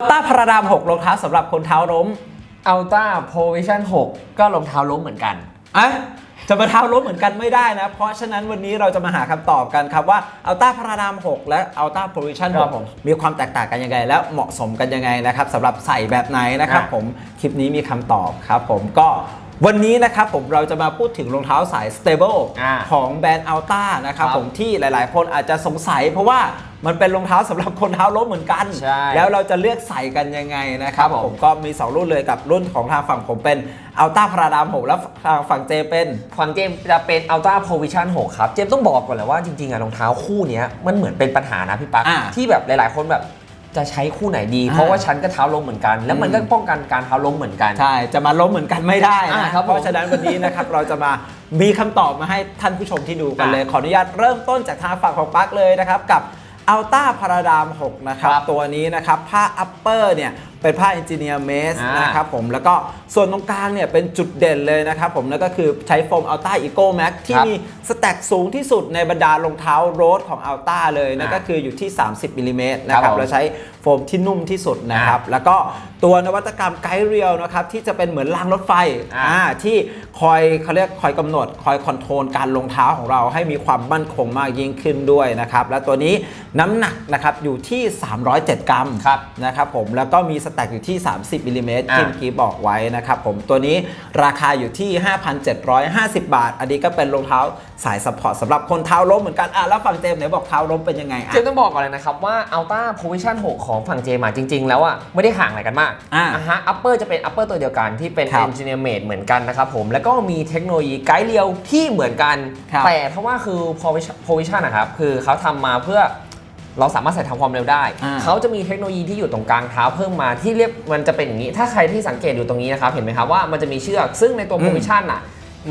ต้าพาราดาม6รองเท้าสำหรับคนเท้าล้มอัลต้าโพวิชั่น6ก็รองเท้าล้มเหมือนกัน อะจะมาเท้าล้มเหมือนกันไม่ได้นะ เพราะฉะนั้นวันนี้เราจะมาหาคำตอบกันครับว่าอัลต้าพาราดาม6และอัลต้าโพวิชั่นครับผม6มีความแตกต่างกันยังไง และเหมาะสมกันยังไงนะครับสำหรับใส่แบบไหนนะครับอะผมคลิปนี้มีคำตอบครับ ผมก็วันนี้นะครับผมเราจะมาพูดถึงรองเท้าสาย stable อ่าของแบรนด์อัลต้านะครับครับผมที่หลาย ๆ คนอาจจะสงสัยเพราะว่า มันเป็นรองเท้าสำหรับคนเท้าล้มเหมือนกันใช่แล้วเราจะเลือกใส่กันยังไงนะครับครับผมผมก็มี 2 รุ่นเลยกับรุ่นของทางฝั่งผมเป็นอัลต้าพาราดาม6และทางฝั่งเจเป็นฝั่งเจมส์จะเป็น Ultra Provision 6ครับเจมส์ต้องบอกก่อนเลยว่าจริงๆอะรองเท้าคู่เนี้ยมันเหมือนเป็นปัญหานะพี่ปั๊กอ่าที่แบบหลายๆ คนแบบจะใช้คู่ไหนดีอ่าเพราะว่าฉันก็เท้าล้มเหมือนกัน แล้วมันอืมก็ป้องกันการเท้าล้มเหมือนกัน ใช่ จะมาล้มเหมือนกันไม่ได้อ่านะครับผมเพราะฉะนั้นวันนี้นะครับเราจะมามีคำตอบมาให้ท่านผู้ชมที่ดูกันอ่าเลย ขออนุญาตเริ่มต้นจากทางฝั่งของปลั๊กเลยนะครับกับ อัลต้าพาราดาม6นะครับ ครับตัวนี้นะครับผ้าอัปเปอร์เนี่ยเป็นผ้าเอนจิเนียร์เมสอ่านนะครับผมแล้วก็ส่วนตรงกลางเนี่ยเป็นจุดเด่นเลยนะครับผมนั่นก็คือใช้โฟมอัลต้าอีโก้แม็กที่ครับมีสแต็กสูงที่สุดในบรรดารองเท้าโรดของอัลต้าเลยนั่นอ่าก็คืออยู่ที่ 30มิลลิเมตรนะคครัรับบผม เราใช้โฟ มที่นุ่มที่สุดนะครับ แล้วก็ตัวนวัตกรรมไกด์เรียลนะครับที่จะเป็นเหมือนรางรถไฟอ่าอ่าที่คอยเขาเรียกคอยกำหนด คอยคอนโทรลการลงเท้าของเราให้มีความมั่นคงมากยิ่งขึ้นด้วยนะครับ และตัวนี้น้ำหนักนะครับอยู่ที่ 307 กรัมครับนะครับผมแล้วก็มีสแต็กอยู่ที่ 30มิลลิเมตรอ่าที่เมื่อกี้บอกไว้นะครับผมตัวนี้ราคาอยู่ที่ 5,750 บาท อันนี้ก็เป็นรองเท้าสายสปอร์ตสำหรับคนเท้าล้มเหมือนกันอะแล้วฝั่งเจมส์ไหนบอกเท้าล้มเป็นยังไงอะเจมส์ต้องบอกก่อนเลยนะครับว่า Ultra Provision 6ของฝั่งเจมาจริง ๆ แล้วอะไม่ได้ห่างอะไรกันมากอ่าฮะ Upper จะเป็น Upper ตัวเดียวกันที่เป็น ครับ Engineer Made เหมือนกันนะครับผมแล้วก็มีเทคโนโลยีไกด์เรียวที่เหมือนกัน ครับ แต่เพราะว่าคือ Provision Provision นะครับคือเขาทำมาเพื่อเราสามารถใส่ทำความเร็วได้ อ่า เขาจะมีเทคโนโลยีที่อยู่ตรงกลางเท้าเพิ่มมาที่เรียกมันจะเป็นอย่างนี้ ถ้าใครที่สังเกตอยู่ตรงนี้นะครับ เห็นไหมครับว่ามันจะมีเชือกซึ่งในตัวอืม Provision อะ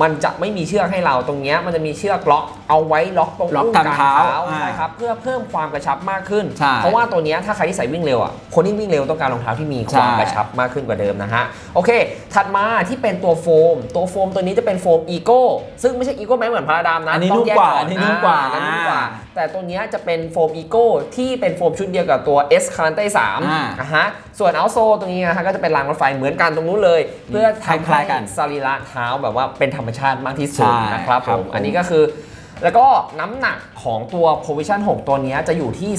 มันจะไม่มีเชือกให้เราตรงเนี้ยมันจะมีเชือกล็อกเอาไว้ล็อกตรงล็อกอุ้งกลางเท้าใช่ครับเพื่อเพิ่มความกระชับมากขึ้น ใช่เพราะว่าตัวเนี้ยถ้าใครที่ใส่วิ่งเร็วอะคนที่วิ่งเร็วต้องการรองเท้าที่มีความใช่ กระชับมากขึ้นกว่าเดิมนะฮะโอเค ถัดมาที่เป็นตัวโฟม ตัวโฟมตัวนี้จะเป็นโฟมอีโก้ซึ่งไม่ใช่อีโก้แม้เหมือนพาราดามนะอันนี้ต้งนุ่มแยกว่าออันนี้นุ่มกว่าอ่อันนี้นุ่มกว่า แต่ตัวเนี้ยจะเป็นโฟมอีโก้ที่เป็นโฟมชุดเดียวกับตัว S c a r a n t e 3อ่านะฮะส่วนอัลโซตรงนี้นะฮะก็จะเป็นรางรถไฟเหมือนกันตรงนู้นเลย เพื่อทำคล้ายๆกันสรีระเท้าแบบว่าเป็นธรรมชาติมากที่สุดใช่นะครับครัผบมผมอันนี้ก็คือ แล้วก็น้ำหนักของตัว Provision 6 ตัวเนี้ยจะอยู่ที่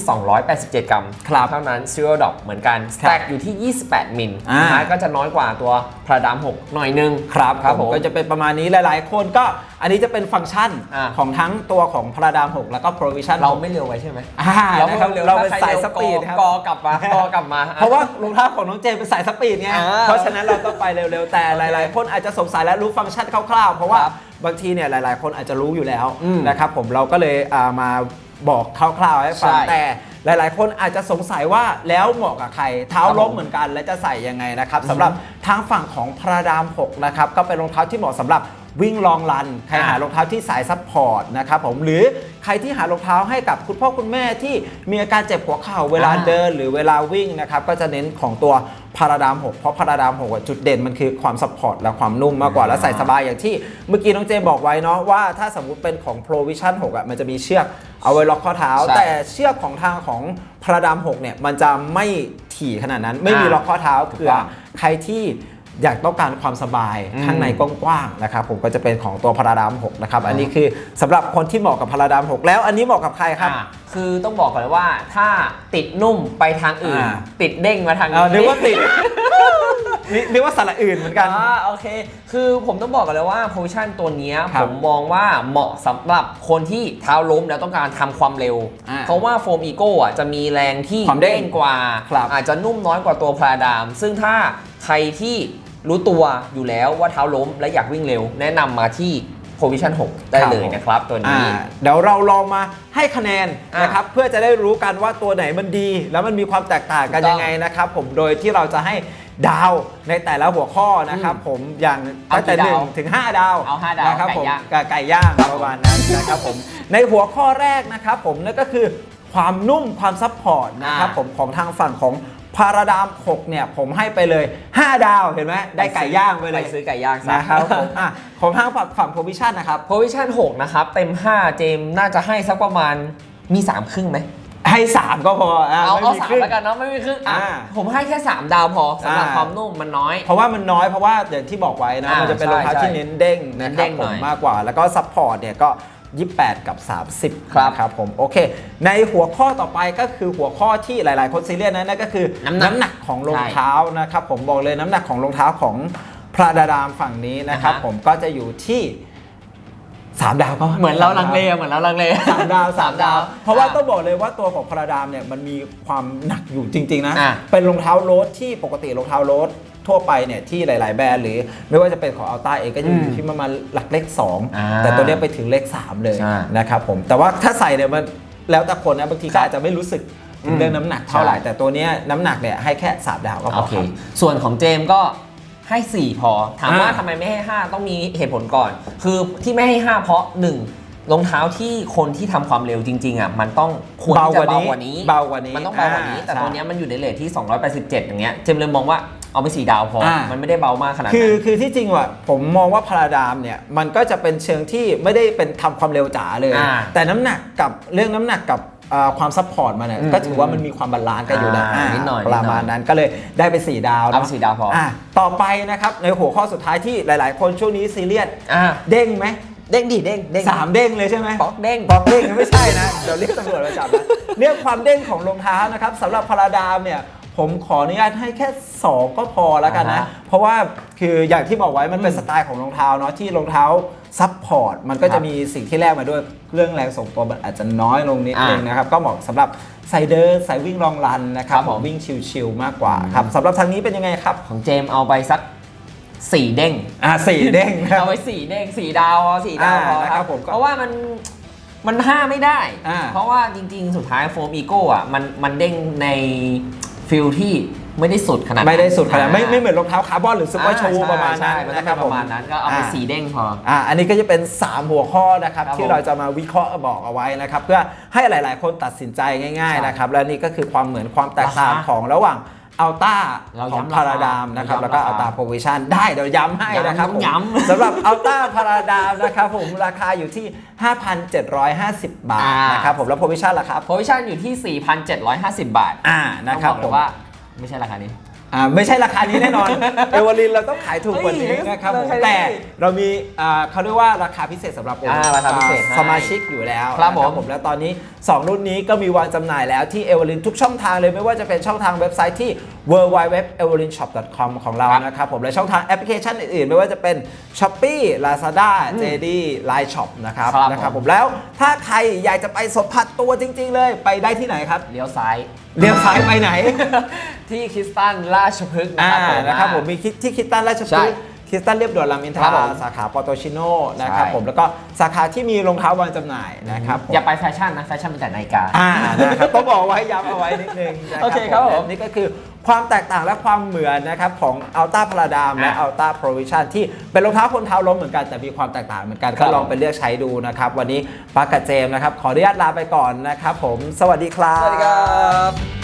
287 กรัมครับเท่านั้น Zero Drop เหมือนกันครับ Stack อยู่ที่ 28 มิลอ่านนะฮะก็จะน้อยกว่าตัวพาราดาม6 หน่อยนึง ครับครับผผมมก็จะเป็นประมาณนี้หลายๆ คนก็อันนี้จะเป็นฟังก์ชันอ่า ของทั้งตัวของพาราดาม 6 แล้วก็ provision เราไม่เร็วไว้ใช่ไหมอ่านะครับเราเป็นสายสปีดครับกอกลับมากอกลับมา เพราะว่ารองเท้าของน้องเจเป็นสายสปีดไงอ่าเพราะฉะนั้นเราต้องไปเร็วๆ แต่หลาย ๆ คนอาจจะสงสัยและรู้ฟังก์ชันคร่าวๆ เพราะว่าครับ บางทีเนี่ยหลาย ๆ คนอาจจะรู้อยู่แล้วอืมนะครับผมเราก็เลยอ่ามาบอกคร่าวๆให้ฟังใช่แต่หลาย ๆ คนอาจจะสงสัยว่าแล้วเหมาะกับใคร เท้าครับล้มผมเหมือนกันและจะใส่ยังไงนะครับสำหรับทางฝั่งของพาราดาม6นะครับก็เป็นรองเท้าที่เหมาะสำหรับ วิ่งลองรัน ใครหารองเท้าที่สายซัพพอร์ตนะครับผมหรือใครที่หารองเท้าให้กับคุณพ่อคุณแม่ที่มีอาการเจ็บหัวเข่าเวลาอ่าเดิน หรือเวลาวิ่งนะครับก็จะเน้นของตัวพาราดาม6เพราะพาราดาม6อะจุดเด่นมันคือความซัพพอร์ตและความนุ่มมากกว่าและใส่สบายอย่างที่เมื่อกี้น้องเจมบอกไว้เนาะว่าถ้าสมมุติเป็นของ Provision 6อะมันจะมีเชือกเอาไว้ล็อกข้อเท้าใช่แต่เชือกของทางของพาราดาม6เนี่ยมันจะไม่ถี่ขนาดนั้นไม่มีอ่าล็อกข้อเท้าถูกเผื่อต้องใครที่ อยากต้องการความสบายอืมข้างในกว้างๆนะครับผมก็จะเป็นของตัวพาราดาม6นะครับอันนี้คือสำหรับคนที่เหมาะกับพาราดาม6แล้วอันนี้เหมาะกับใครครับอ่าคือต้องบอกก่อนเลยว่าถ้าติดนุ่มไปทางอื่นอ่าติดเด้งมาทางเอานึกว่าติดนึกนึกว่าสระอื่นเหมือนกันอ่าโอเค คือผมต้องบอกก่อนเลยว่าโพซิชันตัวเนี้ยครัผบมมองว่าเหมาะสำหรับคนที่เท้าล้มแล้วต้องการทำความเร็วอ่าเพราะว่าโฟมอีโก้อะจะมีแรงที่ความเด้งกว่าครับอาจจะนุ่มน้อยกว่าตัวพลาดาม ซึ่งถ้าใครที่ รู้ตัวอยู่แล้วว่าเท้าล้มและอยากวิ่งเร็ว แนะนำมาที่ Provision 6ได้เลยนะครับตัวอ่านี้เดี๋ยวเราลองมาให้คะแนนอะนะครับเพื่อจะได้รู้กันว่าตัวไหนมันดี แล้วมันมีความแตกต่างกันถูกต้องยังไงนะครับ ผมโดยที่เราจะให้ดาวในแต่ละหัวข้อนะครับ ผมอย่างเอาตั้งแต่กี่หนึ่ดางวถึง5ดาวเอาห้าดาวนะครับไก่ผมย่าง กับไก่ย่างประมาณนั้นนะครับผมในหัวข้อแรกนะครับ ผมนั่นก็คือความนุ่มความซัพพอร์ตนะครับผมของทางฝั่งของ พาราดาม6เนี่ยผมให้ไปเลย 5 ดาวเห็นไหมได้ไก่ย่างไปเลยไปซื้อไก่ย่างซะนะครับผมอะของทางฝั่งฝั่งโพวิชั่นนะครับ Provision 6นะครับเต็ม 5 เจมส์น่าจะให้สักประมาณมี 3 ครึ่งไหมให้สามก็พออะเอาไม่เอามีสามครึ่งแล้วกันเนาะไม่มีครึ่งอะอ่าผมให้แค่ 3 ดาวพอสำหรับอ่าความนุ่มมันน้อย เพราะว่ามันน้อยเพราะว่าอย่างที่บอกไว้นะอ่ามันจะเป็นรองเท้าใช่ที่เน้นเด้งนะคเน้รับนเด้งผหน่มอยมากกว่า แล้วก็ซัพพอร์ตเนี่ยก็ 28 กับ 30ครับนะครับผมโอเค ในหัวข้อต่อไปก็คือหัวข้อที่หลายๆ คนซีเรียสนะนั่นก็คือน้ำหนักหนักของรองเท้านะครับผมบอกเลยน้ำหนักของรองเท้าของพระดาดามฝั่งนี้นะครับอ่าฮะผมก็จะอยู่ที่3ดาวก็เหมือนเราลังเลเหมือนเราลังเลสามดาวสามดาวอ่เพราะว่าต้องบอกเลยว่าตัวของพาราดามเนี่ยมันมีความหนักอยู่จริง ๆ นะอะเป็นรองเท้าโรดที่ปกติรองเท้าโรด ทั่วไปเนี่ยที่หลาย ๆ แบรนด์หรือไม่ว่าจะเป็นของอัลต้าเองก็จะออืยู่มที่ประมาณหลักเลขอ่า2 แต่ตัวเนี้ยไปถึงเลข 3 เลยใช่นะครับผมแต่ว่าถ้าใส่เนี่ยมันแล้วแต่คนนะบางทีครัก็บอาจจะไม่รู้สึกถึอืงมเรื่องน้ำหนักเท่าไหร่ใช่ แต่ตัวเนี้ยน้ำหนักเนี่ยให้แค่3ดาวก็พโออเค ครับ ส่วนของเจมส์ก็ให้ 4 พอ ถามว่าอ่า ทำไมไม่ให้ 5 ต้องมีเหตุผลก่อน คือที่ไม่ให้ 5 เพราะ 1 รองเท้าที่คนที่ทำความเร็วจริง ๆ อะ มันต้องควรที่จะเบากว่านี้ เบากว่านี้มันต้องเบากว่านี้อ่าแต่ใช่ตัวเนี้ยมันอยู่ในเลทที่ 287 อย่างเงี้ย เจมส์เลยมองว่า เอาไป4ดาวพออ่ามั มันไม่ได้เบามากขนาดคือนั้นคือที่จริงว่ะผมมองว่าพาราดามเนี่ยมันก็จะเป็นเชิงที่ไม่ได้เป็นทำความเร็วจ๋าเลย อ่าแต่น้ำหนักกับเรื่องน้ำหนักกับเอ่อความซัพพอร์ตมันเนี่ยอืมก็ถือว่ามันมีความบาลานซ์กันอยู่นะอ่าอ่านิดหน่อยประมาณนั้นก็เลยได้ไป 4 ดาวเอาไปนะ4ดาวพออะต่อไปนะครับในหัวข้อสุดท้ายที่หลาย ๆ คนช่วงนี้ซีเรียสอ่าเด้งไหมเด้งดิเด้งเด้งสามเด้งเลยใช่ไหม ป๊อกเด้งปอกเด้งไม่ใช่นะ เดี๋ยวเรียกตำรวจมาจับนะเรื่องความเด้งของรองเท้านะครับสำหรับพาราดามเนี่ย ผมขออนุญาตให้แค่ 2 ก็พอแล้วกันนะ อ่าฮะเพราะว่าคืออย่างที่บอกไว้มันเป็นอืมสไตล์ของรองเท้าเนาะที่รองเท้าซับพอร์ตมันก็ครัจะบมีสิ่งที่แลกมาด้วยเรื่องแรงส่งตัวมันอาจจะน้อยลงนิดอ่านึงนะครับ ก็เหมาะสำหรับไซเดอร์ไซวิ่งลองรันนะครับครับผม วิ่งชิลๆมากกว่าครับสำหรับทางนี้เป็นยังไงครับของเจมส์เอาไปสัก4เด้ง อ่าสี่เด้งนะครับเอาไว้สี่เด้งสี่ดาวเอาสี่ดาวพออ่าคนะครัรับบผมก็เพราะว่ามันมันห้าไม่ได้ อ่าเพราะว่าจริง ๆ สุดท้ายโฟมอีโก้อะมันมันเด้งใน ฟิลที่ไม่ได้สุดขนาดนั้นไม่ได้สุดขนาดไม่อ่ไม่เหมือนรองเท้าคาร์บอนหรือซุปเปอร์โชว์ใช่ประมาณนั้นใช่มันต้องนะคเป็รับนประมาณนั้นก็เอาไปอ่าสี่เด้งพออ่าอันนี้ก็จะเป็น 3 หัวข้อนะครับครับที่ผมเราจะมาวิเคราะห์บอกเอาไว้นะครับเพื่อให้หลาย ๆ คนตัดสินใจง่ายใช่ๆนะครับและนี่ก็คือความเหมือนความแตกต่างราคาของระหว่าง อัลต้าเราของย้ำพาราดามราคานะครับเราย้ำแล้วก็ราคาอัลต้าโปรวิชั่นได้เดี๋ยวย้ำให้นะครับผมย้ำสำหรับอัลต้าพาราดามนะครับผมราคาอยู่ที่ 5,750 บาทอ่านนะครับผมแล้วโปรวิชั่นล่ะครับโพวิชั่นอยู่ที่ 4,750 บาทอ่านะครับต้องอกผเลยมว่าไม่ใช่ราคานี้ อ่าไม่ใช่ราคานี้แน่นอน เอเวอรินเราต้องขายถูกกว่านี้เฮ้ยนะครับผมราคานี้แต่เรามีอ่าเขาเรียกว่าราคาพิเศษสำหรับอ่าราคาพิเศษให้สมาชิกอยู่แล้วครับนะผมแล้วตอนนี้ 2 รุ่นนี้ก็มีวางจำหน่ายแล้วที่เอเวอรินทุกช่องทางเลยไม่ว่าจะเป็นช่องทางเว็บไซต์ที่ w w w e v e r i n s h o p c o m ของเราครับนะครับผมและช่องทางแอปพลิเคชันอื่นๆ ไม่ว่าจะเป็น Shopee Lazada JD Line Shop นะครับครับนะครับผมผมแล้วถ้าใครอยากจะไปสัมผัสตัวจริง ๆ เลยไปได้ที่ไหนครับ เลี้ยวซ้าย เลี้ยวซ้ายไปไหน ที่คริสตันราชพฤกษ์นะอ่าครับผมนะครับผมมีคิดที่คิดตันราชพใช่ฤกษ์ คิดตันเรียบด่วนรามอินทครัราบผม สาขาปอโตชิโน่นะครับใช่ผมแล้วก็สาขาที่มีรองเท้าวางจำหน่ายนะครับผม อย่าไปแฟชั่นนะ แฟชั่นเป็นแต่นาฬิกา อ่านะครับต้องบอกไว้ย้ำเอาไว้นิดนึงนะโอเคครับผมนี่ก็คือความแตกต่างและความเหมือนนะครับของ Ultra p a r a d a m และอะ Ultra Provision ที่เป็นรองเท้าคนเท้าล้มเหมือนกันแต่มีความแตกต่างเหมือนกัน ครัก็บ ลองไปเลือกใช้ดูนะครับ วันนี้ปักกับเจมส์นะครับ ขออนุญาตลาไปก่อนนะครับผม สวัสดีครับสวัสดีครับ